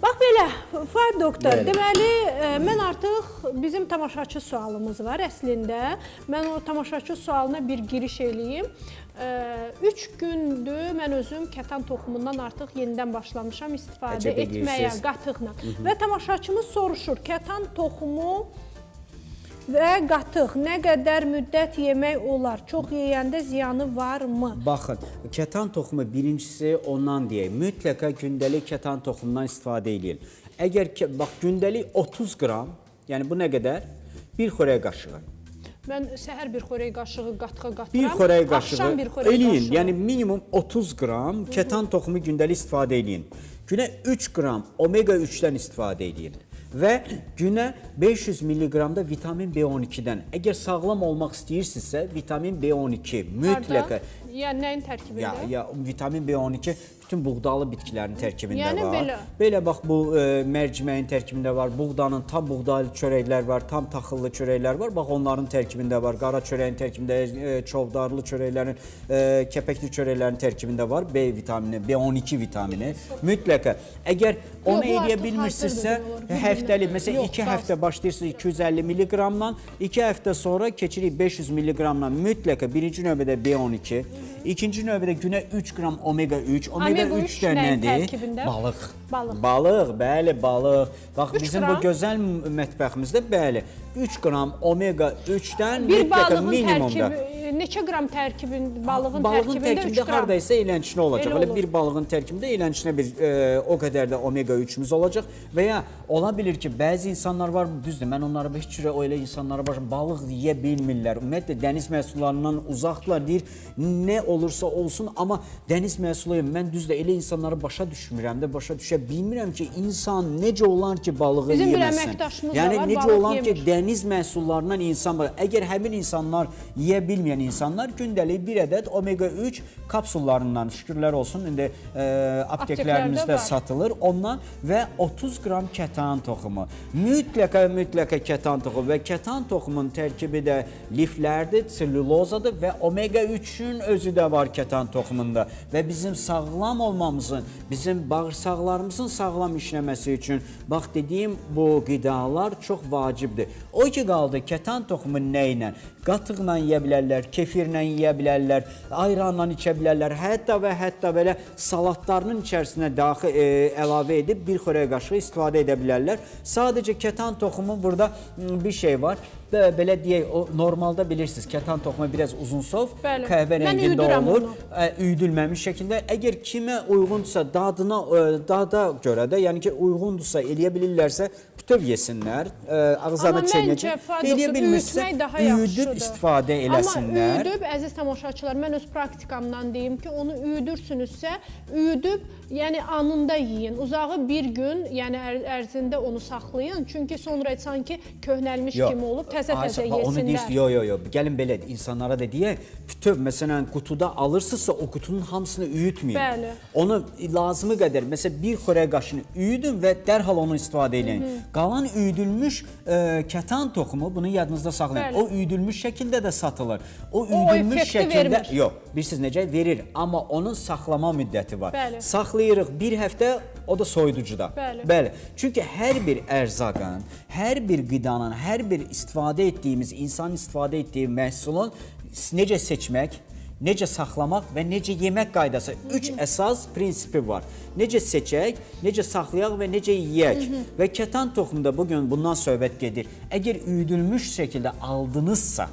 Bax belə, Fuad doktor, Bəli. deməli e, mən artıq bizim tamaşaçı sualımız var əslində. Mən o tamaşaçı sualına bir giriş eləyim. 3 gündür mən özüm kətan toxumundan artıq yenidən başlamışam istifadə Əcəb etməyə edirsiniz. qatıqla. Və tamaşaçımız soruşur, kətan toxumu və qatıq nə qədər müddət yemək olar? Çox yeyəndə ziyanı varmı? Baxın, kətan toxumu birincisi ondan deyək, mütləqa gündəlik kətan toxumundan istifadə edin. Əgər ki, bax gündəlik 30 qram, yəni bu nə qədər? Bir xörək qaşığı. Mən səhər bir xörək qaşığı qatığa qatıram. Bir xörək qaşığı Axşam bir xörək eləyin. qaşığı. Yəni minimum 30 qram kətan toxumu gündəlik istifadə edin. Günə 3 qram omega 3-dən istifadə edin və günə 500 mq da vitamin B12-dən. Əgər sağlam olmaq istəyirsinizsə, vitamin B12 mütləqa Yəni nəyin tərkibində? Ya, ya vitamin B12 bütün buğdalı bitkilərin tərkibində Yəni var. belə. Belə bax bu e, mərciməyin tərkibində var, buğdanın tam buğdaylı çörəklər var, tam taxıllı çörəklər var. Bax onların tərkibində var. Qara çörəyin tərkibində, e, çovdarlı çörəklərin, e, kəpəkli çörəklərin tərkibində var B vitamini, B12 vitamini. Mütləqa. Əgər onu edə artıq bilmirsinizsə, həftəlik, məsələn Yox, 2 qalsın. həftə başlayırsınız 250 mq-dan, 2 həftə sonra keçirik 500 mq-dan. Mütləqa birinci növbədə B12, ikinci növbədə günə 3 qram omega 3. Omega Omega 3 üç də nədir? Balıq. Balıq. Balıq, bəli, balıq. Bax bizim bu gözəl mətbəximizdə bəli 3 qram omega 3-dən Bir mütləqa balığın minimumda. tərkibi, neçə qram tərkibin balığın, Balığın tərkibində 3 tərkibində qram? hardaysa eylənçinə olacaq. Elə bir balığın tərkibində eylənçinə bir e, o qədər də omega 3-ümüz olacaq və ya ola bilir ki, bəzi insanlar var, düzdür, mən onlara heç cürə o elə insanlara başım balıq yeyə bilmirlər. Ümumiyyətlə dəniz məhsullarından uzaqdırlar, deyir, nə olursa olsun, amma dəniz məhsuluyum. Mən düzdür elə insanları başa düşmürəm də, başa düşə bilmirəm ki, insan necə olar ki, balığı Bizim bir yeməsin. əməkdaşımız da yəni var, necə olar ki, yemir. dəniz məhsullarından insan var. Əgər həmin insanlar yeyə bilməyən insanlar gündəlik bir ədəd omega 3 kapsullarından şükürlər olsun indi e, apteklərimizdə satılır. Ondan və 30 qram kətan toxumu. Mütləqa mütləqa kətan toxumu və kətan toxumunun tərkibi də liflərdir, sellulozadır və omega 3-ün özü də var kətan toxumunda və bizim sağlam olmamızın, bizim bağırsaqlarımızın sağlam işləməsi üçün bax dediyim bu qidalar çox vacibdir. O ki qaldı kətan toxumu nə ilə? Yeyə bilərlər, kefirlə yeyə bilərlər, ayranla içə bilərlər, hətta və hətta belə salatlarının içərisinə daxil e, əlavə edib bir xörək qaşığı istifadə edə bilərlər. Sadəcə kətan toxumu burada bir şey var. Belə deyək, o normalda bilirsiniz, kətan toxumu biraz uzunsov, Bəli. qəhvə Mən rəngində üyüdürəm olur, onu. ə, üyüdülməmiş şəkildə. Əgər kimə uyğundursa, dadına, ə, dada görə də, yəni ki, uyğundursa, eləyə bilirlərsə, bütöv yesinlər, ə, ağızlarına Amma çeynəcək. məncə Fuad Eləyə bilmirsə, üyütmək daha üyüdüb yaxşıdır. istifadə eləsinlər. Amma üyüdüb, əziz tamaşaçılar, mən öz praktikamdan deyim ki, onu üyüdürsünüzsə, üyüdüb, yəni anında yeyin. Uzağı bir gün, yəni ər ərzində onu saxlayın. Çünki sonra sanki köhnəlmiş Yox. kimi olub, təzə-təzə Ayşə, bax, Onu yesinlər. yo yo yo. Gəlin belə insanlara da deyək, bütöv məsələn qutuda alırsınızsa o qutunun hamısını üyütməyin. Bəli. Onu lazımı qədər məsələn bir xörək qaşını üyüdün və dərhal onu istifadə edin. Qalan üyüdülmüş e, kətan toxumu bunu yadınızda saxlayın. Bəli. O üyüdülmüş şəkildə də satılır. O üyüdülmüş effekti şəkildə vermir. yox, bilirsiniz necə verir, amma onun saxlama müddəti var. Bəli. Saxlayırıq bir həftə, o da soyuducuda. Bəli. Bəli. Çünki hər bir ərzaqın, hər bir qidanın, hər bir istifadə etdiyimiz, insan istifadə etdiyi məhsulun necə seçmək, necə saxlamaq və necə yemək qaydası. Üç əsas prinsipi var. Necə seçək, necə saxlayaq və necə yeyək. Və kətan toxumunda bu gün bundan söhbət gedir. Əgər üyüdülmüş şəkildə aldınızsa,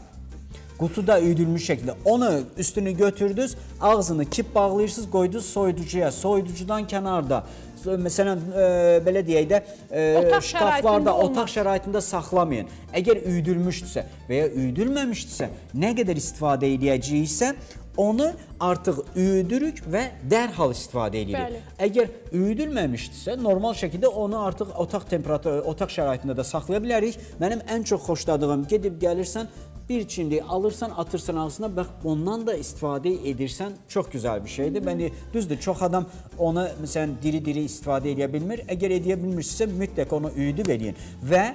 Qutuda üyüdülmüş şəkildə onu üstünü götürdünüz, ağzını kip bağlayırsınız, qoydunuz soyuducuya. Soyuducudan kənarda məsələn e, belə deyək də e, Otaq şkaflarda, şəraitində otaq olmaz. şəraitində saxlamayın. Əgər üyüdülmüşdürsə və ya üyüdülməmişdirsə, nə qədər istifadə edəcəyiksə, onu artıq üyüdürük və dərhal istifadə edirik. Bəli. Əgər üyüdülməmişdirsə, normal şəkildə onu artıq otaq temperaturu, otaq şəraitində də saxlaya bilərik. Mənim ən çox xoşladığım gedib gəlirsən, bir çimdik alırsan, atırsan ağzına, bax ondan da istifadə edirsən, çox gözəl bir şeydir. Bəni düzdür, çox adam onu məsələn diri-diri istifadə edə bilmir. Əgər edə bilmirsinizsə, mütləq onu üyüdüb eləyin və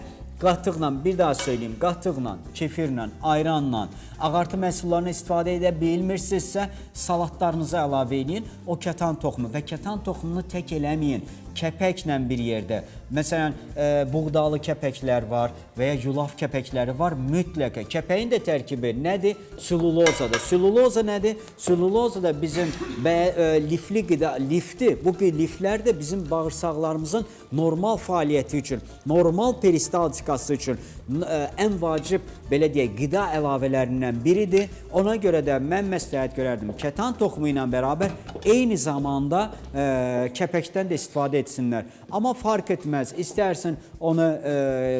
Qatıqla, bir daha söyleyeyim, qatıqla, kefirlə, ayranla, ağartı məhsullarını istifadə edə bilmirsinizsə, salatlarınıza əlavə edin. O kətan toxumu və kətan toxumunu tək eləməyin. Kəpəklə bir yerdə. Məsələn, e, buğdalı kəpəklər var və ya yulaf kəpəkləri var. Mütləq kəpəyin də tərkibi nədir? Sellulozadır. Selluloza nədir? Selluloza da bizim e, lifli qida, lifti. Bu liflər də bizim bağırsaqlarımızın normal fəaliyyəti üçün, normal peristaltikası üçün e, ən vacib belə deyək, qida əlavələrindən biridir. Ona görə də mən məsləhət görərdim. Kətan toxumu ilə bərabər eyni zamanda e, kəpəkdən də istifadə etsinlər. Amma farq etməz. İstərsin onu e,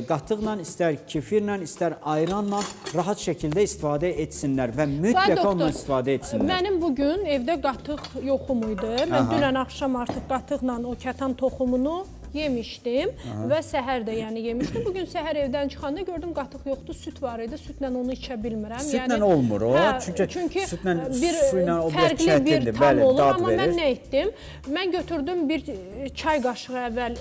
qatıqla, istər kefirlə, istər ayranla rahat şəkildə istifadə etsinlər və mütləq ondan istifadə etsinlər. Mənim bu gün evdə qatıq yoxum idi. Mən dünən axşam artıq qatıqla o kətan toxumunu yemişdim və səhər də yəni yemişdim. Bu gün səhər evdən çıxanda gördüm qatıq yoxdur, süd var idi. Südlə onu içə bilmirəm. Südlə olmur o, çünki çünki südlə, bir su ilə o fərqli bir tam bəli, olur, amma mən verir. nə etdim? Mən götürdüm bir çay qaşığı əvvəl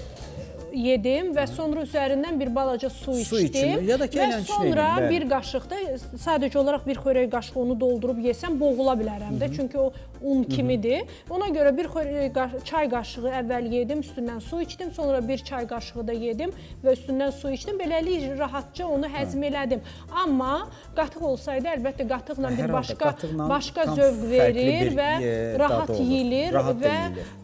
yedim və sonra üzərindən bir balaca su, Su içdim. için, ya da və sonra bəli. bir qaşıq da sadəcə olaraq bir xörək qaşığı onu doldurub yesəm boğula bilərəm də. Çünki o un kimidir. Ona görə bir xörək çay qaşığı əvvəl yedim, üstündən su içdim, sonra bir çay qaşığı da yedim və üstündən su içdim. Beləliklə rahatca onu həzm elədim. Amma qatıq olsaydı əlbəttə qatıqla Hər bir halda başqa qatıqla başqa zövq verir bir, və e, rahat yeyilir Rahat və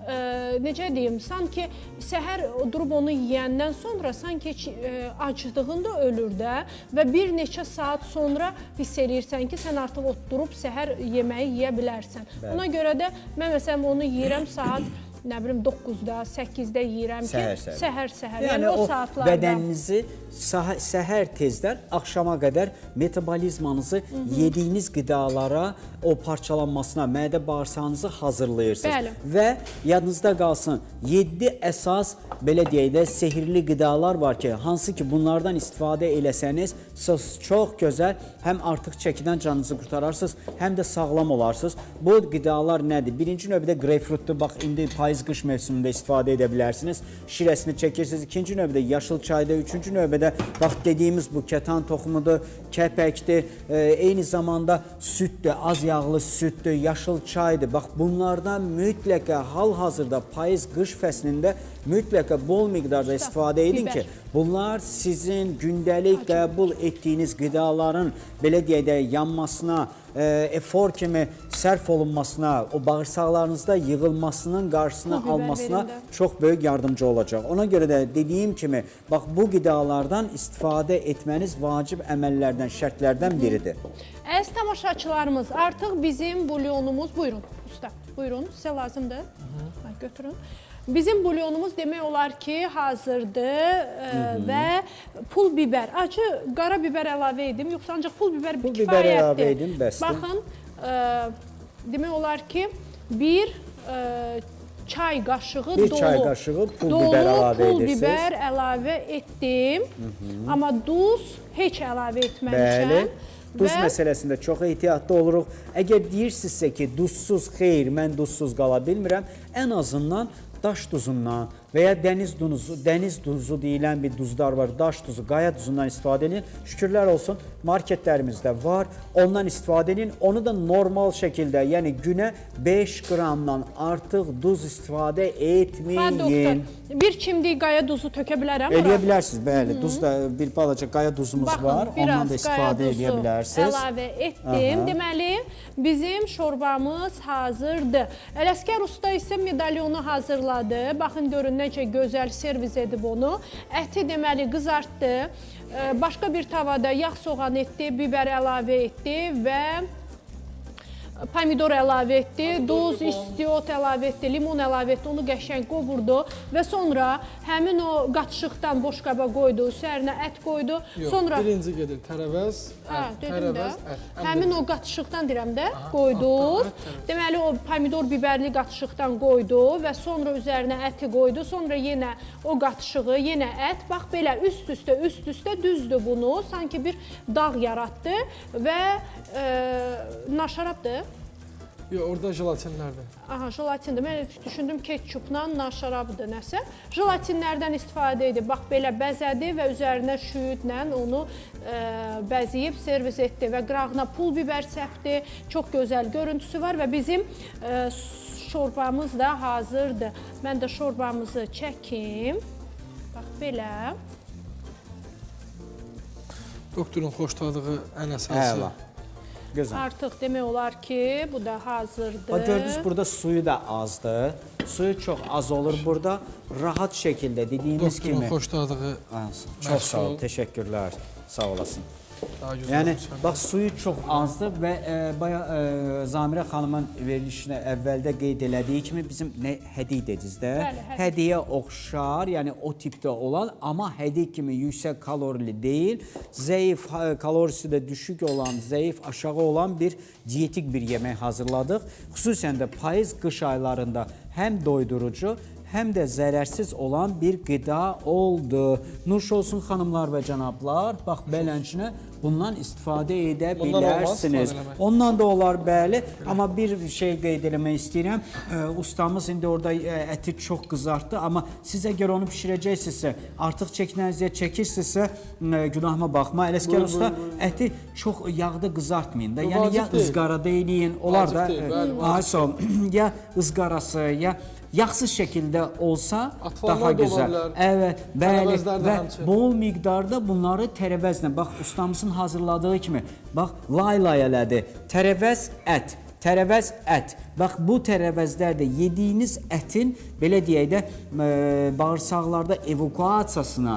ə, necə deyim, sanki səhər durub onu yeyəndən sonra sanki heç, ə, aclığında ölür də və bir neçə saat sonra hiss eləyirsən ki, sən artıq oturub səhər yeməyi yeyə bilərsən. Ona görə də mən məsələn onu yeyirəm saat nə bilim 9-da, 8-də yeyirəm ki, Səhər-səhər. Yəni, Yəni, o, o saatlarda bədəninizi sah- səhər tezdən axşama qədər metabolizmanızı yediyiniz qidalara o parçalanmasına, mədə bağırsağınızı hazırlayırsınız. Bəli. Və yadınızda qalsın, 7 əsas belə deyək də sehrli qidalar var ki, hansı ki bunlardan istifadə eləsəniz, siz çox gözəl həm artıq çəkidən canınızı qurtararsınız, həm də sağlam olarsınız. Bu qidalar nədir? Birinci növbədə greypfrutdur. Bax indi payız-qış mövsümündə istifadə edə bilərsiniz. Şirəsini çəkirsiniz. İkinci növbədə yaşıl çayda, üçüncü növbədə bax dediyimiz bu kətan toxumudur, kəpəkdir, e, eyni zamanda süddür, az yağlı süddür, yaşıl çaydır. Bax bunlardan mütləqa hal-hazırda payız-qış fəslində mütləqa bol miqdarda istifadə edin ki, bunlar sizin gündəlik qəbul etdiyiniz qidaların belə deyək də yanmasına, e, efor kimi sərf olunmasına, o bağırsaqlarınızda yığılmasının qarşısını almasına çox böyük yardımcı olacaq. Ona görə də dediyim kimi, bax bu qidalardan istifadə etməniz vacib əməllərdən, şərtlərdən biridir. Əziz tamaşaçılarımız, artıq bizim bulyonumuz, buyurun usta, buyurun, sizə lazımdır. Ha, götürün. Bizim bulyonumuz demək olar ki, hazırdır ə, və pul biber, acı qara biber əlavə edim, yoxsa ancaq pul biber Pul biber kifayətdir. əlavə edin, bəsdir. Baxın, ə, demək olar ki, bir ə, çay qaşığı Bir dolu. çay qaşığı pul dolu biber əlavə pul edirsiniz. biber əlavə etdim. Amma duz heç əlavə etməmişəm. Bəli. Duz Və- məsələsində çox ehtiyatlı oluruq. Əgər deyirsinizsə ki, duzsuz xeyr, mən duzsuz qala bilmirəm, ən azından daş duzundan və ya dəniz duzu, dəniz duzu deyilən bir duzlar var. Daş duzu, qaya duzundan istifadə edin. Şükürlər olsun, marketlərimizdə var. Ondan istifadə edin. Onu da normal şəkildə, yəni günə 5 qramdan artıq duz istifadə Mən etməyin. doktor, bir çimdik qaya duzu tökə bilərəm. Eləyə bilərsiniz, bəli. Duz da bir balaca qaya duzumuz Baxın, var. Ondan da istifadə edə bilərsiniz. Əlavə etdim. Aha. Deməli, bizim şorbamız hazırdır. Ələskər usta isə medalyonu hazırladı. Baxın görün necə gözəl servis edib onu. Əti deməli qızartdı. Ə, Başqa bir tavada yağ soğan etdi, biber əlavə etdi və pomidor əlavə etdi, duz, istiot əlavə etdi, limon əlavə etdi, onu qəşəng qovurdu və sonra həmin o qatışıqdan boş qaba qoydu, üzərinə ət qoydu. Yox, sonra birinci gedir tərəvəz, ət, tərəvəz, ət. Həmin o qatışıqdan deyirəm də, tərəvəz. Deməli o pomidor biberli qatışıqdan qoydu və sonra üzərinə əti qoydu. Sonra yenə o qatışığı, yenə ət. Bax belə üst-üstə, üst-üstə düzdür bunu. Sanki bir dağ yaratdı və e, naşarabdır. Yox, orada jelatinlərdir. Aha, jelatindir. Mən düşündüm ketçupla naşarabdır nəsə. Jelatinlərdən istifadə edib, bax belə bəzədi və üzərinə şüyüdlə onu ə, bəzəyib servis etdi və qırağına pul biber səpdi. Çox gözəl görüntüsü var və bizim ə, şorbamız da hazırdır. Mən də şorbamızı çəkim. Bax belə. Doktorun xoşladığı ən əsası. Əla. Gözəl. Artıq demək olar ki, bu da hazırdır. Bax gördünüz burada suyu da azdır. Suyu çox az olur burada. Rahat şəkildə dediyimiz Doktorun kimi. xoşladığı Ha, Çox sağ ol, təşəkkürlər. Sağ olasın. Daha gözəl. Yəni olacaq. bax suyu çox azdır və e, baya e, Zamirə xanımın verilişinə əvvəldə qeyd elədiyi kimi bizim nə hədiy dediniz də? Bəli, hədiy. Hədiyə oxşar, yəni o tipdə olan, amma hədiy kimi yüksək kalorili deyil, zəif ha- kalorisi də düşük olan, zəif aşağı olan bir dietik bir yemək hazırladıq. Xüsusən də payız qış aylarında həm doydurucu, həm də zərərsiz olan bir qida oldu. Nuş olsun xanımlar və cənablar. Bax belənçinə bundan istifadə edə Bundan bilərsiniz. Ondan da olar bəli, amma bir şey qeyd eləmək istəyirəm. Ustamız indi orada əti çox qızartdı, amma siz əgər onu bişirəcəksinizsə, artıq çəkinənizə çəkirsinizsə, ə, günahıma baxma. Ələskər usta əti çox yağda qızartmayın da. Yəni ya ızqarada eləyin, olar Vacib da. deyil, ə, bəli, ay sağ ol. ya ızqarası, ya yağsız şəkildə olsa Atlanlar daha gözəl. Evet, bəli və bol miqdarda bunları tərəvəzlə, bax ustamızın hazırladığı kimi, bax lay-lay elədi. Tərəvəz ət, tərəvəz ət. Bax bu tərəvəzlər də yediyiniz ətin belə deyək də e, bağırsaqlarda evakuasiyasına,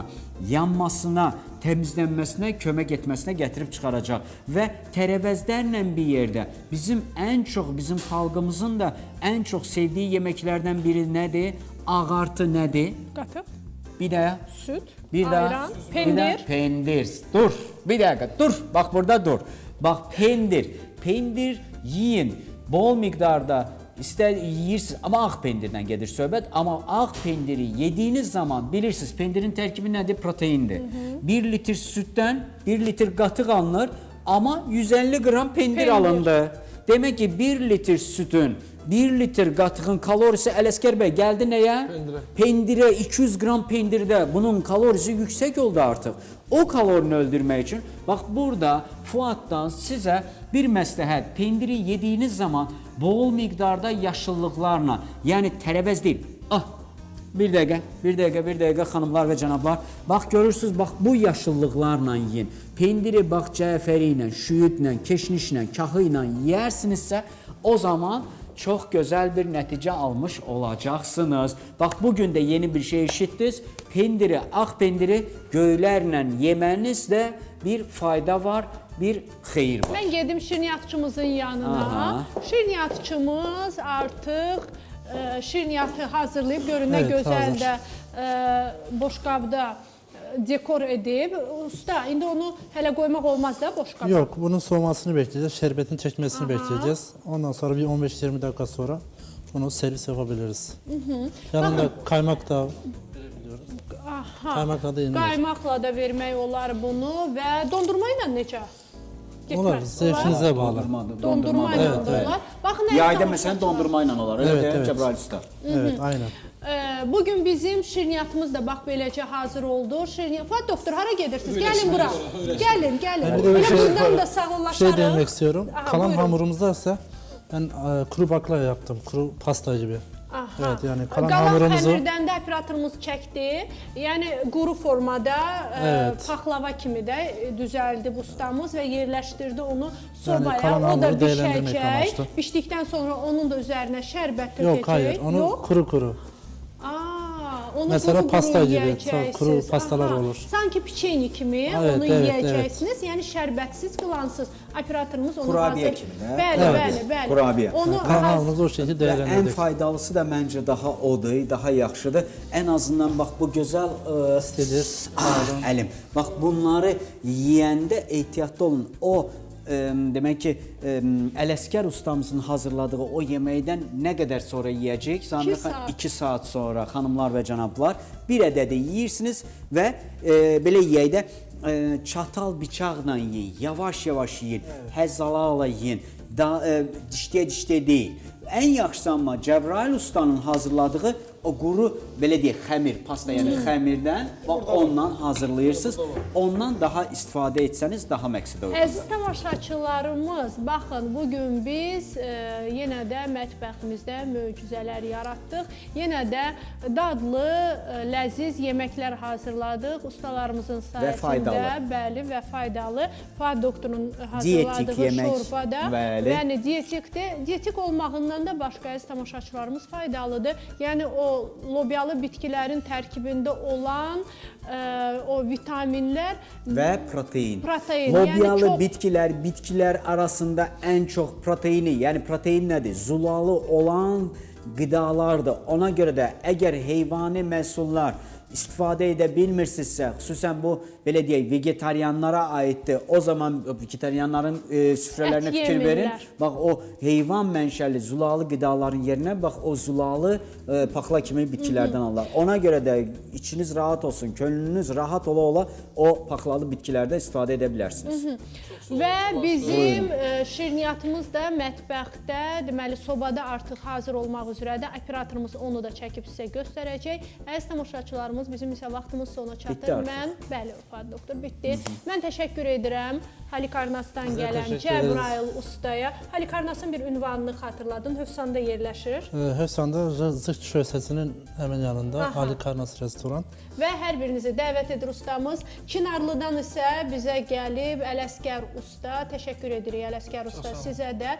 yanmasına, təmizlənməsinə, kömək etməsinə gətirib çıxaracaq və tərəvəzlərlə bir yerdə bizim ən çox bizim xalqımızın da ən çox sevdiyi yeməklərdən biri nədir? Ağartı nədir? Qatıq, Bir də süd, bir ayran, bir pendir. pendir. Dur. Bir dəqiqə. Dur. Bax burada dur. Bax pendir. Pendir yiyin. Bol miqdarda İstər yeyirsiniz, amma ağ pendirdən gedir söhbət. Amma ağ pendiri yediyiniz zaman bilirsiniz, pendirin tərkibi nədir? Proteindir. 1 litr süddən 1 litr qatıq alınır, amma 150 qram pendir, Pendir. alındı. Demək ki, 1 litr südün 1 litr qatığın kalorisi Ələskər bəy gəldi nəyə? Pendirə. Pendirə 200 qram pendirdə bunun kalorisi yüksək oldu artıq. O kalorini öldürmək üçün bax burada Fuaddan sizə bir məsləhət. Pendiri yediyiniz zaman bol miqdarda yaşıllıqlarla, yəni tərəvəz deyil. Ah, bir dəqiqə, bir dəqiqə, bir dəqiqə xanımlar və cənablar. Bax görürsüz, bax bu yaşıllıqlarla yeyin. Pendiri bax cəfəri ilə, şüyüdlə, keşnişlə, kahı ilə yeyərsinizsə, o zaman çox gözəl bir nəticə almış olacaqsınız. Bax bu gün də yeni bir şey eşitdiniz. Pendiri, ağ pendiri göylərlə yemənizdə bir fayda var, bir xeyir var. Mən gedim şirniyyatçımızın yanına. Aha. Şirniyyatçımız artıq e, şirniyyatı hazırlayıb görün nə Evet, gözəl hazır. də e, boşqabda dekor edib. Usta, indi onu hələ qoymaq olmaz da boşqaba. Yok, bunun soğumasını bekleyeceğiz. Şerbetin çekmesini bekleyeceğiz. Ondan sonra bir 15-20 dakika sonra bunu servis yapabiliriz. Yanında kaymak da Aha. Kaymakla da yenilir. Qaymaqla da vermək olar bunu və dondurma ilə necə? Olar, Getməz, zevkinize bağlı. Dondurmadır, Dondurma ilə Evet, da evet. olar. Əziz Yayda məsələn dondurma olar, elə Evet, evet. Cəbrail usta. Evet, aynen. Ee, Bugün bizim şirniyyatımız da bax beləcə hazır oldu. Şirniyyat. Fuat doktor hara gedirsiniz? Gəlin bura. Gəlin, gəlin. De Elə şey, bundan da bir sağollaşarıq. şey denemek istiyorum. Aha, Kalan buyurun. hamurumuzda ise ben e, kuru baklava yaptım. Kuru pasta gibi. Aha. Evet, yani kalan Qalan hamurumuzu- xəmirdən də operatorumuz çəkdi. Yəni quru formada e, Evet. paxlava kimi də e, düzəldib ustamız və yerləşdirdi onu sobaya. kalan o da bişəcək. amaçlı. Bişdikdən sonra onun da üzərinə şərbət tökəcək. Yok hayır, onu Yox. kuru kuru. Aa, onu Mesela pasta gibi, yiyəcəksiniz. kuru pastalar olur. Sanki piçeyni kimi Evet, onu evet, yeyəcəksiniz. Yəni şərbətsiz qılansız. Operatorumuz onu Kurabiye hazır. kimi də. Bəli, Evet. bəli, bəli. Kurabiye. Onu hamurumuzu o şekilde Və ən faydalısı da məncə daha odur, daha yaxşıdır. Ən azından bax bu gözəl ə, İstədir. Ah, əlim. Bax bunları yeyəndə ehtiyatlı olun. O demək ki, Ələskər ustamızın hazırladığı o yeməkdən nə qədər sonra yeyəcək? Zamiq saat. 2 saat sonra xanımlar və cənablar bir ədədi yeyirsiniz və belə yeyək də çatal bıçaqla yeyin, yavaş-yavaş yeyin, həzz ala-ala yeyin. Da ə, dişləyə-dişləyə deyil. Ən yaxşısı amma Cəbrail ustanın hazırladığı o quru belə deyək, xəmir, pasta yəni xəmirdən bax ondan hazırlayırsınız. Ondan daha istifadə etsəniz daha məqsədə uyğundur. Əziz tamaşaçılarımız, baxın bu gün biz e, yenə də mətbəximizdə möcüzələr yaratdıq. Yenə də dadlı, e, ləziz yeməklər hazırladıq ustalarımızın sayəsində. Bəli və faydalı. Fuad doktorun hazırladığı yemək, şorba da. bəli. Yəni dietikdir. Dietik olmağından da başqa əziz tamaşaçılarımız faydalıdır. Yəni o lobyalı bitkilərin tərkibində olan e, o vitaminlər və protein. Protein, Lobyalı yəni çox- bitkilər, bitkilər arasında ən çox proteini, yəni protein nədir? Zulalı olan qidalardır. Ona görə də əgər heyvani məhsullar istifadə edə bilmirsinizsə, xüsusən bu belə deyək, vegetarianlara aiddir. O zaman vegetarianların e, süfrələrinə fikir verin. Bax o heyvan mənşəli zulalı qidaların yerinə bax o zulalı e, paxla kimi bitkilərdən alırlar. Ona görə də içiniz rahat olsun, könlünüz rahat ola ola o paxlalı bitkilərdə istifadə edə bilərsiniz. Və bizim e, şirniyyatımız da mətbəxdə, deməli sobada artıq hazır olmaq üzrədir. Operatorumuz onu da çəkib sizə göstərəcək. Əziz tamaşaçılarımız, bizim isə vaxtımız sona çatır. Mən, bəli, Fuad doktor bitdi. Mən təşəkkür edirəm Halikarnasdan Bizə gələn Cəbrayıl ustaya. Halikarnasın bir ünvanını xatırladın. Hövsanda yerləşir. Ee, Hövsanda Zırh şöbəsinin həmin yanında Aha. Ali Karnas restoran. Və hər birinizi dəvət edir ustamız. Çinarlıdan isə bizə gəlib Ələsgər usta. Təşəkkür edirik Ələsgər usta sizə də.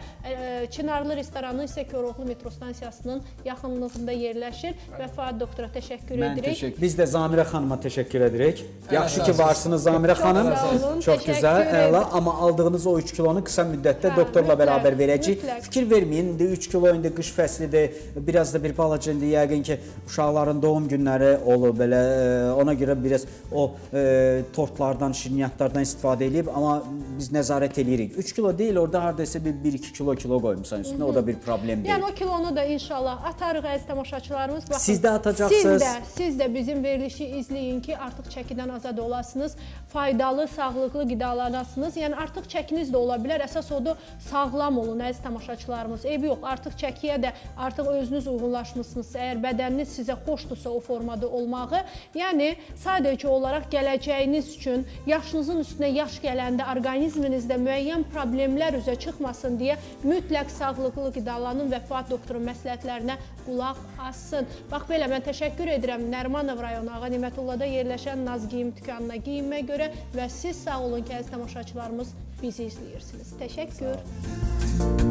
Çinarlı restoranı isə Koroğlu metro stansiyasının yaxınlığında yerləşir və Fuad doktora təşəkkür Mən edirik. təşəkkür. Biz də Zamirə xanıma təşəkkür edirik. Yaxşı ki varsınız Zamirə xanım. sağ olun, Çox gözəl, əla, amma aldığınız o 3 kilonu qısa müddətdə doktorla bərabər verəcəyik. Fikir verməyin, indi 3 kilo indi qış fəslidir. Biraz da bir balaca indi yəqin ki uşaqların doğum günləri olur belə. e, Ona görə biraz o e, tortlardan, şirniyyatlardan istifadə edib, amma biz nəzarət eləyirik. 3 kilo deyil, orada hardasa bir 1-2 kilo kilo qoymusan üstünə, o da bir problem deyil. Yəni o kilonu da inşallah atarıq əziz tamaşaçılarımız. Baxın, Siz də atacaqsınız. Siz də, siz də bizim verilişi izləyin ki, artıq çəkidən azad olasınız, faydalı, sağlıqlı qidalanasınız. Yəni artıq çəkiniz də ola bilər. Əsas odur sağlam olun əziz tamaşaçılarımız. Eybi yox, artıq çəkiyə də artıq özünüz uyğunlaşmısınızsa, əgər bədəniniz sizə xoşdursa o formada olmağı, yəni sadəcə olaraq gələcəyiniz üçün yaşınızın üstünə yaş gələndə orqanizminizdə müəyyən problemlər üzə çıxmasın deyə mütləq sağlıqlı qidalanın və Fuad doktorun məsləhətlərinə qulaq assın. Bax belə mən təşəkkür edirəm Nərimanov rayonu Ağa Nimətullada yerləşən Naz geyim dükanına geyinmə görə və siz sağ olun ki, əziz tamaşaçılarımız bizi izləyirsiniz. Təşəkkür.